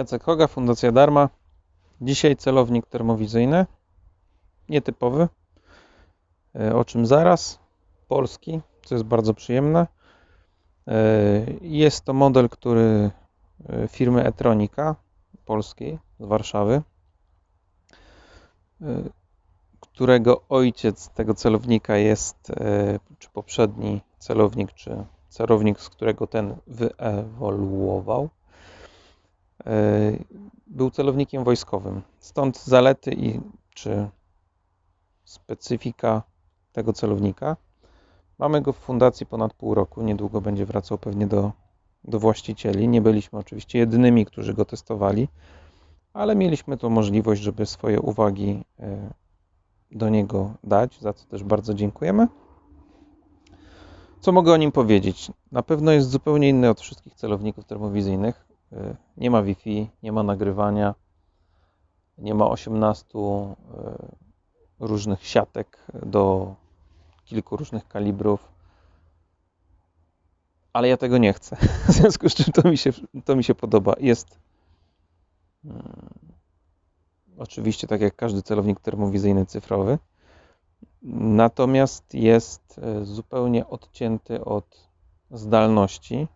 Jacek Hoga, Fundacja Darma. Dzisiaj celownik termowizyjny, nietypowy, e, o czym zaraz. Polski, co jest bardzo przyjemne. E, Jest to model, który e, firmy Etronika polskiej z Warszawy, którego ojciec tego celownika jest, czy poprzedni celownik, czy celownik, z którego ten wyewoluował, był celownikiem wojskowym. Stąd zalety i czy specyfika tego celownika. Mamy go w fundacji ponad pół roku. Niedługo będzie wracał pewnie do, do właścicieli. Nie byliśmy oczywiście jedynymi, którzy go testowali, ale mieliśmy tu możliwość, żeby swoje uwagi e, do niego dać, za co też bardzo dziękujemy. Co mogę o nim powiedzieć? Na pewno jest zupełnie inny od wszystkich celowników termowizyjnych. Nie ma Wi-Fi, nie ma nagrywania, nie ma 18 e, różnych siatek do kilku różnych kalibrów. Ale ja tego nie chcę. W związku z czym to mi się, to mi się podoba. Jest mm, oczywiście tak jak każdy celownik termowizyjny cyfrowy. Natomiast jest e, zupełnie odcięty od zdalności.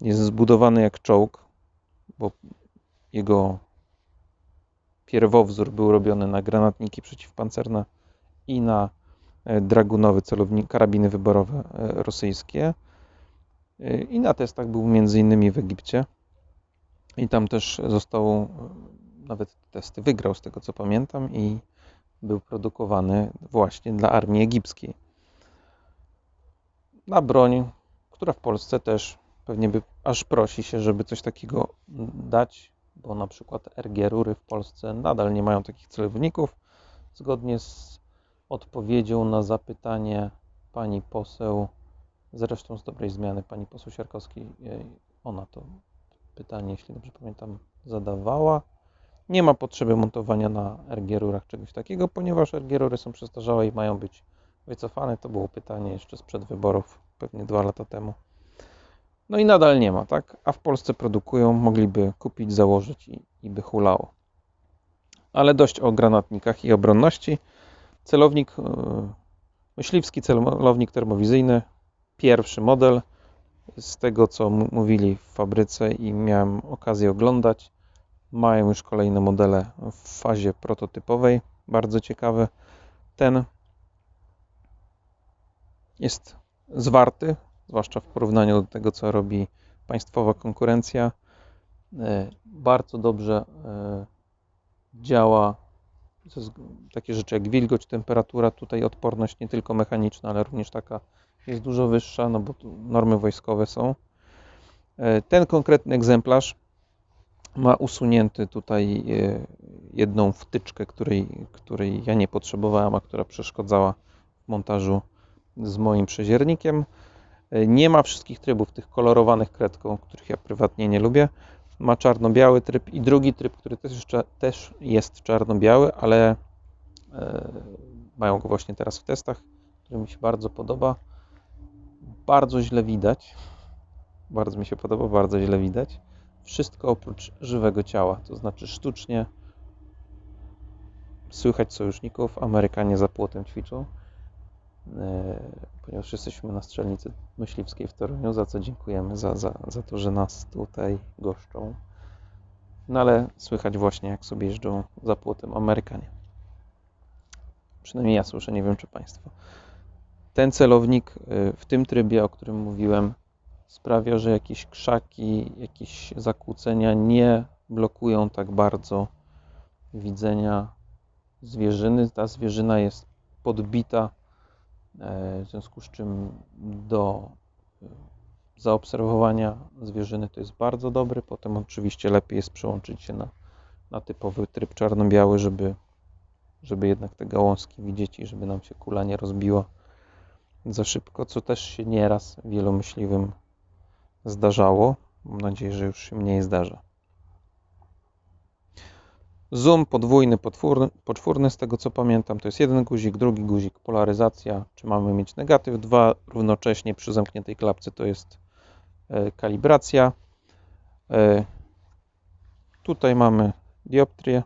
Jest zbudowany jak czołg, bo jego pierwowzór był robiony na granatniki przeciwpancerne i na e, dragunowy celownik, karabiny wyborowe e, rosyjskie. E, I na testach był między innymi w Egipcie. I tam też został, nawet testy wygrał z tego co pamiętam i był produkowany właśnie dla armii egipskiej. Na broń, która w Polsce też pewnie by aż prosi się, żeby coś takiego dać, bo na przykład RG rury w Polsce nadal nie mają takich celowników. Zgodnie z odpowiedzią na zapytanie pani poseł, zresztą z dobrej zmiany pani poseł Siarkowskiej, ona to pytanie, jeśli dobrze pamiętam, zadawała. Nie ma potrzeby montowania na RG rurach czegoś takiego, ponieważ RG rury są przestarzałe i mają być wycofane. To było pytanie jeszcze sprzed wyborów, pewnie dwa lata temu. No i nadal nie ma, tak? A w Polsce produkują, mogliby kupić, założyć i, i by hulało. Ale dość o granatnikach i obronności. Celownik, yy, myśliwski celownik termowizyjny, pierwszy model. Z tego, co mówili w fabryce i miałem okazję oglądać, mają już kolejne modele w fazie prototypowej. Bardzo ciekawe. Ten jest zwarty, zwłaszcza w porównaniu do tego, co robi państwowa konkurencja. E, Bardzo dobrze e, działa takie rzeczy jak wilgoć, temperatura, tutaj odporność nie tylko mechaniczna, ale również taka jest dużo wyższa, no bo normy wojskowe są. E, Ten konkretny egzemplarz ma usunięty tutaj jedną wtyczkę, której, której ja nie potrzebowałem, a która przeszkadzała w montażu z moim przeziernikiem. E, Nie ma wszystkich trybów, tych kolorowanych kredką, których ja prywatnie nie lubię. Ma czarno-biały tryb i drugi tryb, który też, jeszcze, też jest czarno-biały, ale e, mają go właśnie teraz w testach, który mi się bardzo podoba. Bardzo źle widać. Bardzo mi się podoba, bardzo źle widać. Wszystko oprócz żywego ciała, to znaczy sztucznie słychać sojuszników. Amerykanie za płotem ćwiczą, ponieważ jesteśmy na strzelnicy myśliwskiej w Toruniu, za co dziękujemy za, za, za to, że nas tutaj goszczą. No ale słychać właśnie, jak sobie jeżdżą za płotem Amerykanie. Przynajmniej ja słyszę, nie wiem czy Państwo. Ten celownik y, w tym trybie, o którym mówiłem, sprawia, że jakieś krzaki, jakieś zakłócenia nie blokują tak bardzo widzenia zwierzyny. Ta zwierzyna jest podbita, e, w związku z czym do e, zaobserwowania zwierzyny to jest bardzo dobry. Potem oczywiście lepiej jest przełączyć się na, na typowy tryb czarno-biały, żeby, żeby jednak te gałązki widzieć i żeby nam się kula nie rozbiła za szybko, co też się nieraz wielu myśliwym zdarzało. Mam nadzieję, że już się mniej zdarza. Zoom podwójny, potwórny, poczwórny, z tego co pamiętam, to jest jeden guzik, drugi guzik, polaryzacja, czy mamy mieć negatyw, dwa równocześnie przy zamkniętej klapce to jest e, kalibracja. E, Tutaj mamy dioptrię,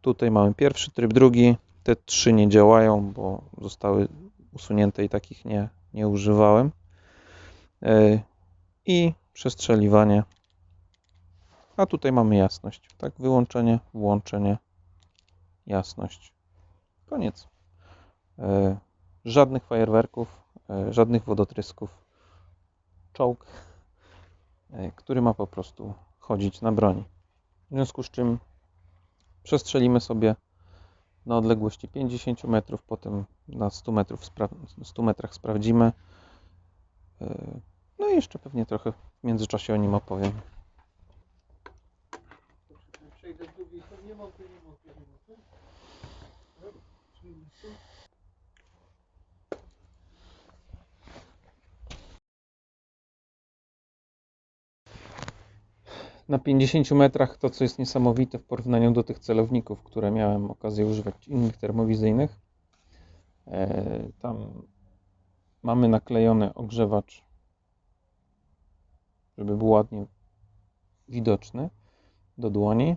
tutaj mamy pierwszy tryb, drugi. Te trzy nie działają, bo zostały usunięte i takich nie, nie używałem. E, I przestrzeliwanie. A tutaj mamy jasność. Tak, wyłączenie, włączenie, jasność. Koniec. E, Żadnych fajerwerków, e, żadnych wodotrysków. Czołg, e, który ma po prostu chodzić na broni. W związku z czym przestrzelimy sobie na odległości 50 metrów, potem na 100, metrów spra- 100 metrach sprawdzimy. No i jeszcze pewnie trochę w międzyczasie o nim opowiem. Przejdę z drugiej strony. Nie montuj, nie montuj, nie montuj. No, czyli tu. Na 50 metrach to, co jest niesamowite w porównaniu do tych celowników, które miałem okazję używać innych termowizyjnych. E, Tam mamy naklejony ogrzewacz, żeby był ładnie widoczny do dłoni.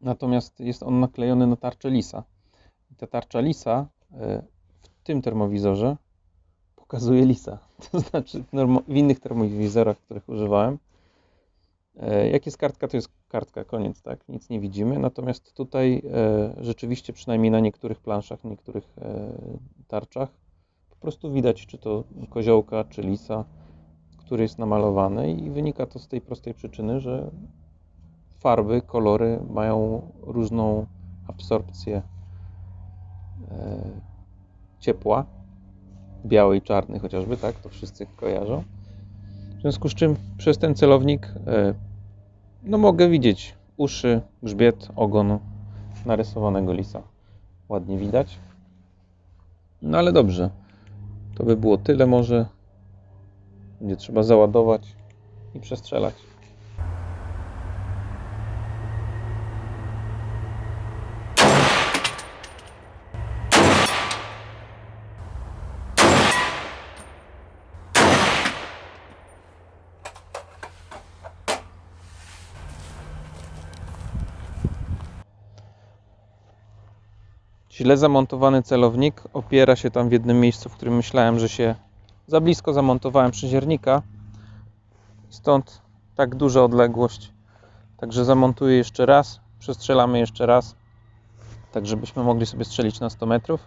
Natomiast jest on naklejony na tarczę lisa. I ta tarcza lisa e, w tym termowizorze pokazuje lisa. To znaczy w, innych termowizorach, których używałem, E, Jak jest kartka, to jest kartka, koniec, tak? Nic nie widzimy. Natomiast tutaj e, rzeczywiście, przynajmniej na niektórych planszach, niektórych tarczach, po prostu widać, czy to koziołka, czy lisa, który jest namalowany, i wynika to z tej prostej przyczyny, że farby, kolory mają różną absorpcję ciepła, biały i czarny chociażby, tak? To wszyscy kojarzą. W związku z czym przez ten celownik e, no mogę widzieć uszy, grzbiet, ogon narysowanego lisa. Ładnie widać. No ale dobrze. To by było tyle może. Będzie trzeba załadować i przestrzelać. Źle zamontowany celownik opiera się tam w jednym miejscu, w którym myślałem, że się za blisko zamontowałem przyziernika. Stąd tak duża odległość. Także zamontuję jeszcze raz, przestrzelamy jeszcze raz, tak żebyśmy mogli sobie strzelić na 100 metrów.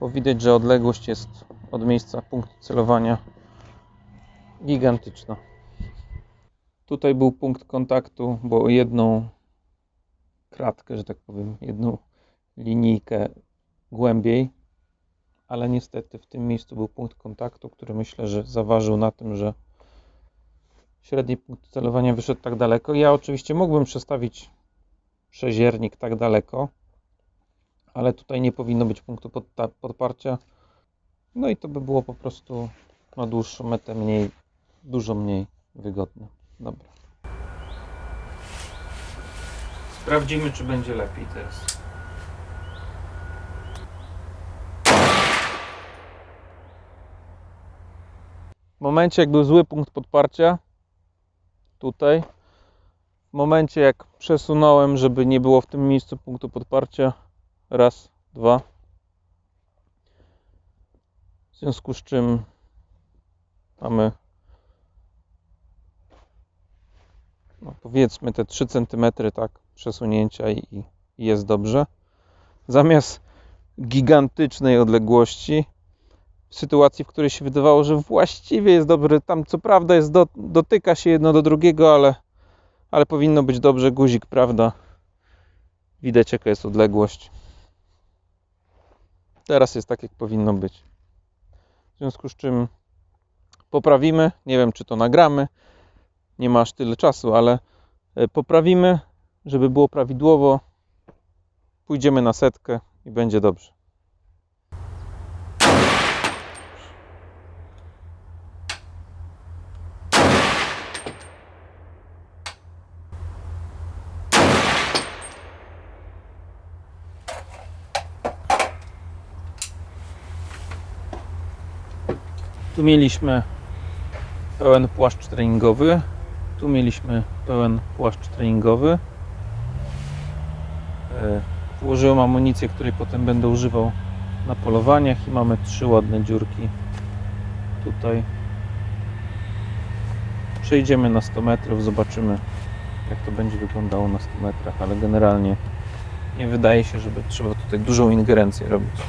Bo widać, że odległość jest od miejsca punktu celowania gigantyczna. Tutaj był punkt kontaktu, bo jedną kratkę, że tak powiem, jedną linijkę głębiej, ale niestety w tym miejscu był punkt kontaktu, który myślę, że zaważył na tym, że średni punkt celowania wyszedł tak daleko. Ja oczywiście mógłbym przestawić przeziernik tak daleko, ale tutaj nie powinno być punktu podparcia. No i to by było po prostu na dłuższą metę mniej, dużo mniej wygodne. Dobra. Sprawdzimy, czy będzie lepiej teraz. W momencie, jak był zły punkt podparcia, tutaj, w momencie, jak przesunąłem, żeby nie było w tym miejscu punktu podparcia, raz, dwa, w związku z czym mamy, no powiedzmy, te 3 cm, tak, przesunięcia i, i jest dobrze. Zamiast gigantycznej odległości, sytuacji, w której się wydawało, że właściwie jest dobry. Tam co prawda jest do, dotyka się jedno do drugiego, ale, ale powinno być dobrze. Guzik, prawda? Widać jaka jest odległość. Teraz jest tak, jak powinno być. W związku z czym poprawimy. Nie wiem, czy to nagramy. Nie ma aż tyle czasu, ale e, poprawimy, żeby było prawidłowo. Pójdziemy na setkę i będzie dobrze. Tu mieliśmy pełen płaszcz treningowy, Tu mieliśmy pełen płaszcz treningowy. E, Włożyłem amunicję, której potem będę używał na polowaniach i mamy trzy ładne dziurki tutaj. Przejdziemy na 100 metrów, zobaczymy jak to będzie wyglądało na 100 metrach, ale generalnie nie wydaje się, żeby trzeba tutaj dużą ingerencję robić.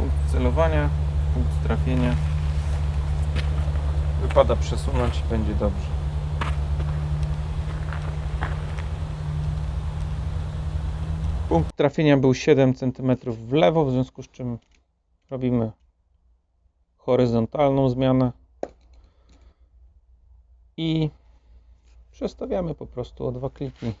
Punkt celowania, punkt trafienia. Wypada przesunąć i będzie dobrze. Punkt trafienia był 7 cm w lewo, w związku z czym robimy horyzontalną zmianę i przestawiamy po prostu o dwa kliki.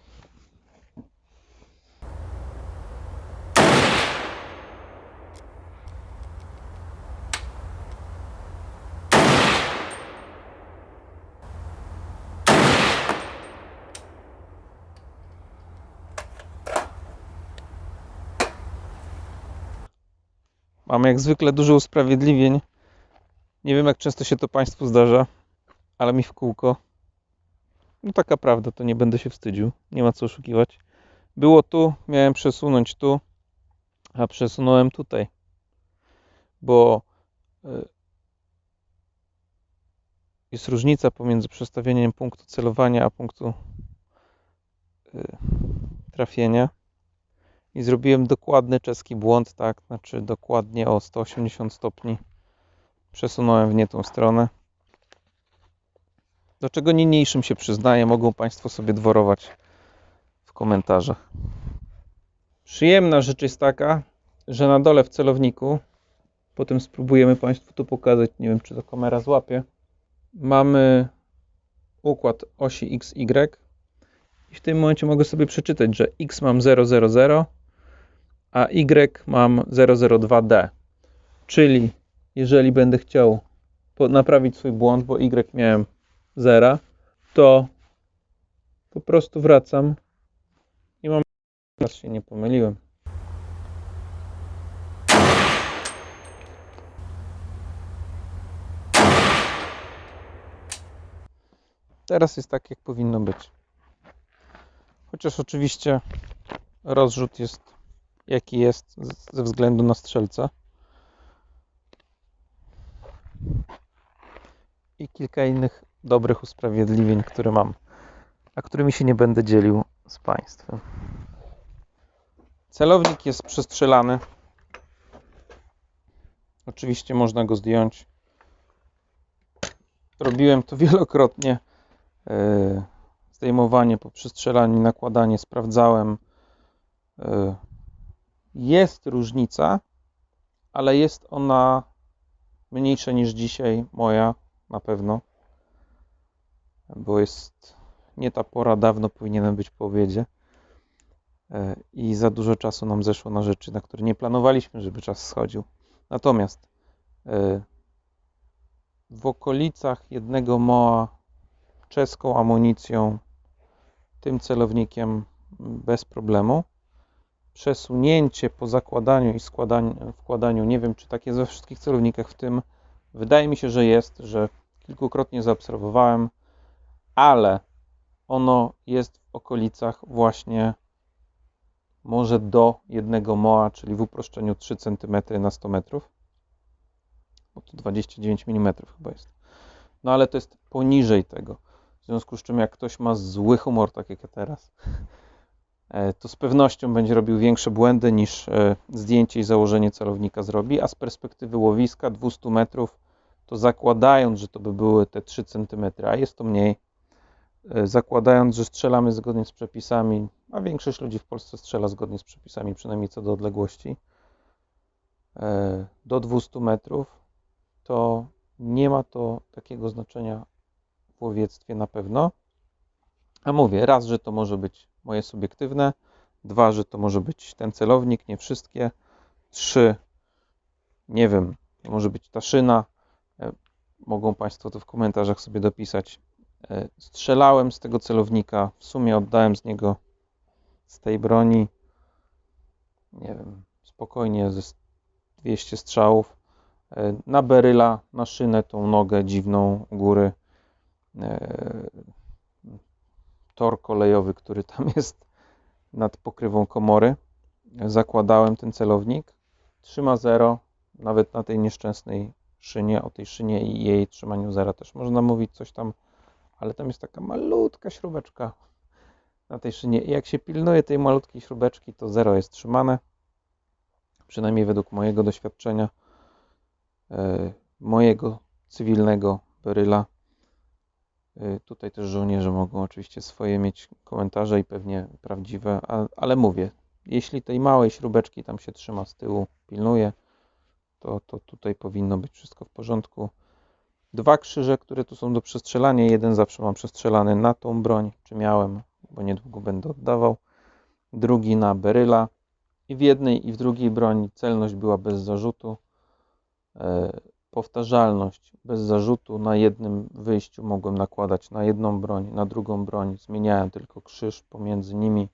Jak zwykle dużo usprawiedliwień. Nie wiem, jak często się to Państwu zdarza, ale mi w kółko. No taka prawda, to nie będę się wstydził. Nie ma co oszukiwać. Było tu, miałem przesunąć tu, a przesunąłem tutaj. Bo y, jest różnica pomiędzy przestawieniem punktu celowania a punktu y, trafienia i zrobiłem dokładny czeski błąd, tak, znaczy dokładnie o 180 stopni przesunąłem w nie tą stronę. Do czego niniejszym się przyznaję, mogą Państwo sobie dworować w komentarzach. Przyjemna rzecz jest taka, że na dole w celowniku, potem spróbujemy Państwu to pokazać, nie wiem czy to kamera złapie, mamy układ osi XY i w tym momencie mogę sobie przeczytać, że X mam 000, a Y mam 002D. Czyli jeżeli będę chciał naprawić swój błąd, bo Y miałem 0, to po prostu wracam i mam. Teraz się nie pomyliłem. Teraz jest tak, jak powinno być. Chociaż oczywiście rozrzut jest jaki jest ze względu na strzelca. I kilka innych dobrych usprawiedliwień, które mam, a którymi się nie będę dzielił z Państwem. Celownik jest przestrzelany. Oczywiście można go zdjąć. Robiłem to wielokrotnie. Yy, Zdejmowanie po przestrzelaniu, nakładanie, sprawdzałem. Jest różnica, ale jest ona mniejsza niż dzisiaj moja na pewno, bo jest nie ta pora, dawno powinienem być po obiedzie E, i za dużo czasu nam zeszło na rzeczy, na które nie planowaliśmy, żeby czas schodził. Natomiast e, w okolicach jednego moa czeską amunicją, tym celownikiem bez problemu przesunięcie po zakładaniu i składaniu, wkładaniu, nie wiem czy tak jest we wszystkich celownikach, w tym wydaje mi się, że jest, że kilkukrotnie zaobserwowałem, ale ono jest w okolicach właśnie może do jednego moa, czyli w uproszczeniu 3 cm na 100 metrów, bo to 29 mm chyba jest. No ale to jest poniżej tego. W związku z czym jak ktoś ma zły humor, tak jak ja teraz, to z pewnością będzie robił większe błędy niż e, zdjęcie i założenie celownika zrobi, a z perspektywy łowiska 200 metrów, to zakładając, że to by były te 3 cm, a jest to mniej, e, zakładając, że strzelamy zgodnie z przepisami, a większość ludzi w Polsce strzela zgodnie z przepisami, przynajmniej co do odległości, e, do 200 metrów, to nie ma to takiego znaczenia w łowiectwie na pewno. A mówię, raz, że to może być moje subiektywne, dwa, że to może być ten celownik, nie wszystkie, trzy, nie wiem, może być ta szyna. E, Mogą Państwo to w komentarzach sobie dopisać. E, Strzelałem z tego celownika, w sumie oddałem z niego z tej broni, nie wiem, spokojnie ze 200 strzałów. E, Na beryla, na szynę, tą nogę dziwną u góry. Tor kolejowy, który tam jest nad pokrywą komory. Zakładałem ten celownik. Trzyma 0, nawet na tej nieszczęsnej szynie, o tej szynie i jej trzymaniu zera też można mówić coś tam, ale tam jest taka malutka śrubeczka na tej szynie i jak się pilnuje tej malutkiej śrubeczki, to zero jest trzymane, przynajmniej według mojego doświadczenia, e, mojego cywilnego beryla. E, Tutaj też żołnierze mogą oczywiście swoje mieć komentarze i pewnie prawdziwe, ale mówię, jeśli tej małej śrubeczki tam się trzyma z tyłu, pilnuje, to, to tutaj powinno być wszystko w porządku. Dwa krzyże, które tu są do przestrzelania. Jeden zawsze mam przestrzelany na tą broń, czy miałem, bo niedługo będę oddawał. Drugi na beryla. I w jednej i w drugiej broni celność była bez zarzutu. Powtarzalność bez zarzutu. Na jednym wyjściu mogłem nakładać na jedną broń, na drugą broń. Zmieniałem tylko krzyż pomiędzy nimi.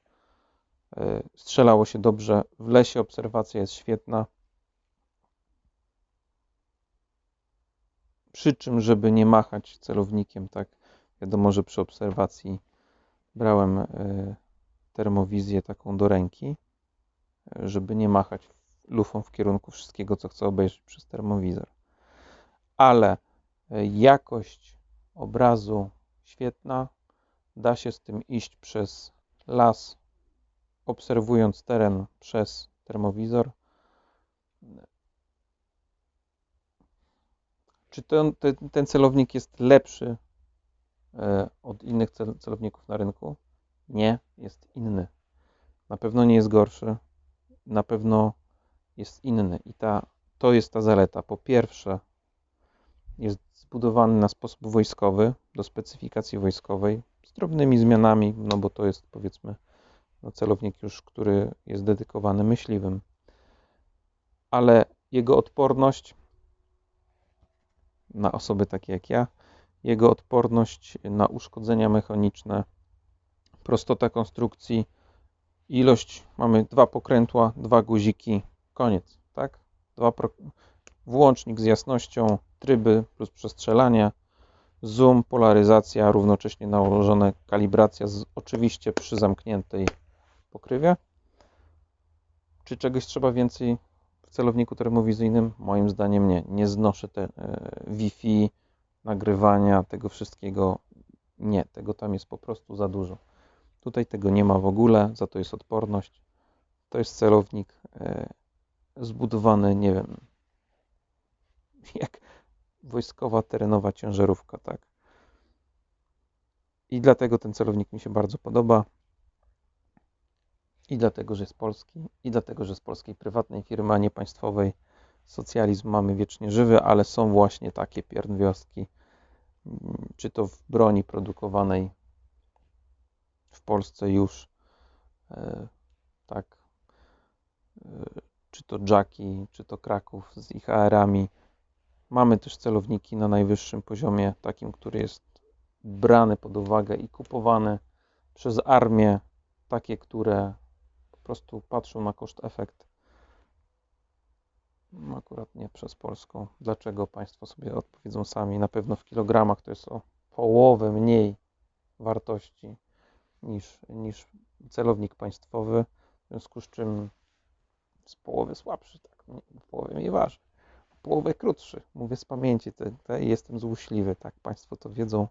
E, strzelało się dobrze. W lesie obserwacja jest świetna. Przy czym, żeby nie machać celownikiem, tak wiadomo, że przy obserwacji brałem e, termowizję taką do ręki, e, żeby nie machać lufą w kierunku wszystkiego, co chcę obejrzeć przez termowizor. Ale e, jakość obrazu świetna, da się z tym iść przez las, obserwując teren przez termowizor. Czy ten, ten, ten celownik jest lepszy e, od innych cel, celowników na rynku? Nie, jest inny. Na pewno nie jest gorszy. Na pewno jest inny. I ta, to jest ta zaleta. Po pierwsze, jest zbudowany na sposób wojskowy, do specyfikacji wojskowej, z drobnymi zmianami, no bo to jest powiedzmy no, celownik już, który jest dedykowany myśliwym. Ale jego odporność na osoby takie jak ja, jego odporność na uszkodzenia mechaniczne, prostota konstrukcji, ilość, mamy dwa pokrętła, dwa guziki, koniec, tak? Dwa pro... Włącznik z jasnością, tryby plus przestrzelanie, zoom, polaryzacja, równocześnie nałożone kalibracja, z, oczywiście przy zamkniętej pokrywie. Czy czegoś trzeba więcej w celowniku termowizyjnym? Moim zdaniem nie. Nie znoszę te e, Wi-Fi, nagrywania, tego wszystkiego. Nie, tego tam jest po prostu za dużo. Tutaj tego nie ma w ogóle, za to jest odporność. To jest celownik e, zbudowany, nie wiem, jak wojskowa terenowa ciężarówka, tak. I dlatego ten celownik mi się bardzo podoba. I dlatego, że jest polski, i dlatego, że z polskiej prywatnej firmy, a nie państwowej. Socjalizm mamy wiecznie żywy, ale są właśnie takie piernwioski, mm, czy to w broni produkowanej w Polsce już, e, tak, e, czy to Jacki, czy to Kraków z ich AR-ami. Mamy też celowniki na najwyższym poziomie, takim, który jest brany pod uwagę i kupowany przez armię, takie, które po prostu patrzą na koszt-efekt. No, Akurat nie przez polską. Dlaczego Państwo sobie odpowiedzą sami? Na pewno w kilogramach to jest o połowę mniej wartości niż, niż celownik państwowy, w związku z czym z połowy słabszy, tak, w połowie mniej waży, w połowę krótszy. Mówię z pamięci, te, te, jestem złośliwy, tak, Państwo to wiedzą.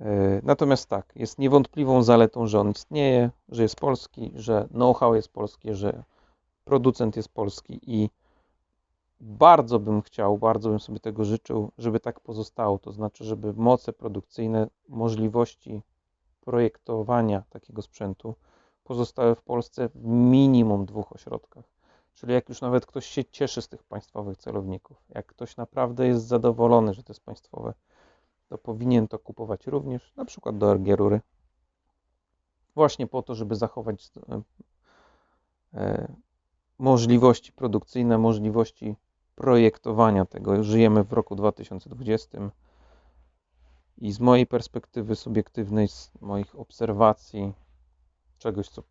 E, Natomiast tak, jest niewątpliwą zaletą, że on istnieje, że jest polski, że know-how jest polskie, że producent jest polski i bardzo bym chciał, bardzo bym sobie tego życzył, żeby tak pozostało. To znaczy, żeby moce produkcyjne, możliwości projektowania takiego sprzętu pozostały w Polsce w minimum dwóch ośrodkach. Czyli jak już nawet ktoś się cieszy z tych państwowych celowników, jak ktoś naprawdę jest zadowolony, że to jest państwowe, to powinien to kupować również, na przykład do Ergierury. Właśnie po to, żeby zachować e, e, możliwości produkcyjne, możliwości projektowania tego. Żyjemy w roku 2020 i z mojej perspektywy subiektywnej, z moich obserwacji, czegoś, co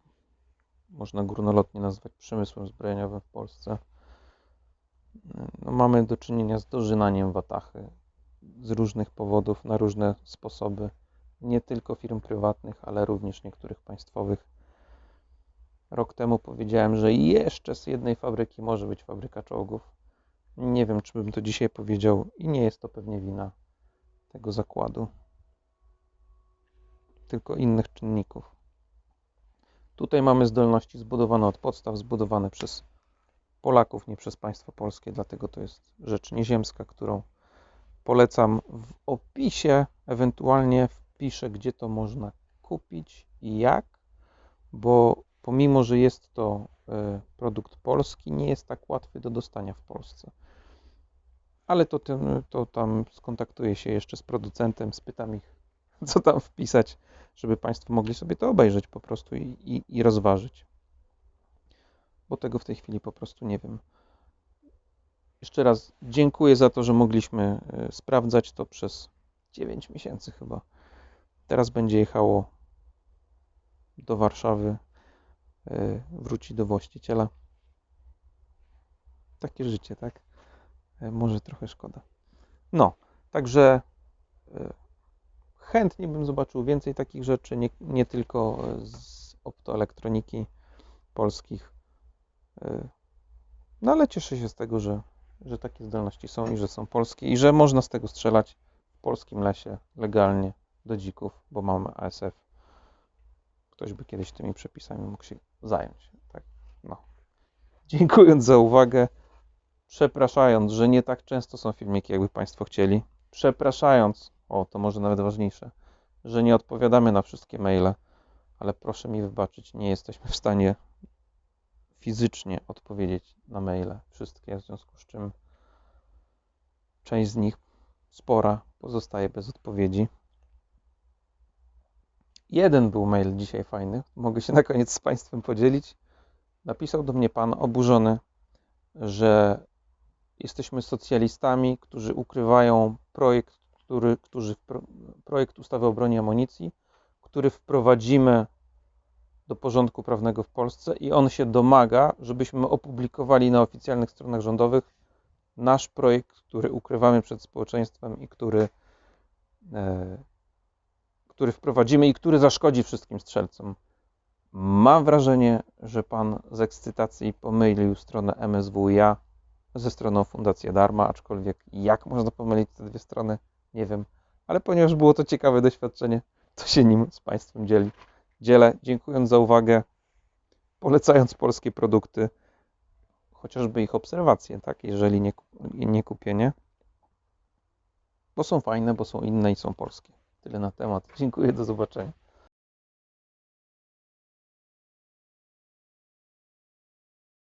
można górnolotnie nazwać przemysłem zbrojeniowym w Polsce. No, mamy do czynienia z dożynaniem watachy z różnych powodów, na różne sposoby. Nie tylko firm prywatnych, ale również niektórych państwowych. Rok temu powiedziałem, że jeszcze z jednej fabryki może być fabryka czołgów. Nie wiem, czy bym to dzisiaj powiedział, i nie jest to pewnie wina tego zakładu, tylko innych czynników. Tutaj mamy zdolności zbudowane od podstaw, zbudowane przez Polaków, nie przez państwo polskie, dlatego to jest rzecz nieziemska, którą polecam w opisie. Ewentualnie wpiszę, gdzie to można kupić i jak, bo pomimo, że jest to e, produkt polski, nie jest tak łatwy do dostania w Polsce. Ale to, tym, to tam skontaktuję się jeszcze z producentem, spytam ich, co tam wpisać, żeby Państwo mogli sobie to obejrzeć po prostu i, i, i rozważyć. Bo tego w tej chwili po prostu nie wiem. Jeszcze raz dziękuję za to, że mogliśmy e, sprawdzać to przez 9 miesięcy chyba. Teraz będzie jechało do Warszawy, e, wróci do właściciela. Takie życie, tak? E, Może trochę szkoda. No, także chętnie bym zobaczył więcej takich rzeczy, nie, nie tylko z optoelektroniki polskich. No ale cieszę się z tego, że, że takie zdolności są i że są polskie i że można z tego strzelać w polskim lesie legalnie do dzików, bo mamy ASF. Ktoś by kiedyś tymi przepisami mógł się zająć. Tak, no. Dziękując za uwagę, przepraszając, że nie tak często są filmiki, jakby Państwo chcieli, przepraszając, o to może nawet ważniejsze, że nie odpowiadamy na wszystkie maile, ale proszę mi wybaczyć, nie jesteśmy w stanie fizycznie odpowiedzieć na maile wszystkie, w związku z czym część z nich, spora, pozostaje bez odpowiedzi. Jeden był mail dzisiaj fajny, mogę się na koniec z Państwem podzielić. Napisał do mnie pan oburzony, że jesteśmy socjalistami, którzy ukrywają projekt, który, którzy, projekt ustawy o broni i amunicji, który wprowadzimy do porządku prawnego w Polsce i on się domaga, żebyśmy opublikowali na oficjalnych stronach rządowych nasz projekt, który ukrywamy przed społeczeństwem i który, e, który wprowadzimy i który zaszkodzi wszystkim strzelcom. Mam wrażenie, że pan z ekscytacji pomylił stronę MSWiA ze stroną Fundacja Darma, aczkolwiek jak można pomylić te dwie strony, nie wiem. Ale ponieważ było to ciekawe doświadczenie, to się nim z Państwem dzieli dzielę, dziękując za uwagę, polecając polskie produkty, chociażby ich obserwacje, tak, jeżeli nie, nie kupienie, bo są fajne, bo są inne i są polskie. Tyle na temat. Dziękuję, do zobaczenia.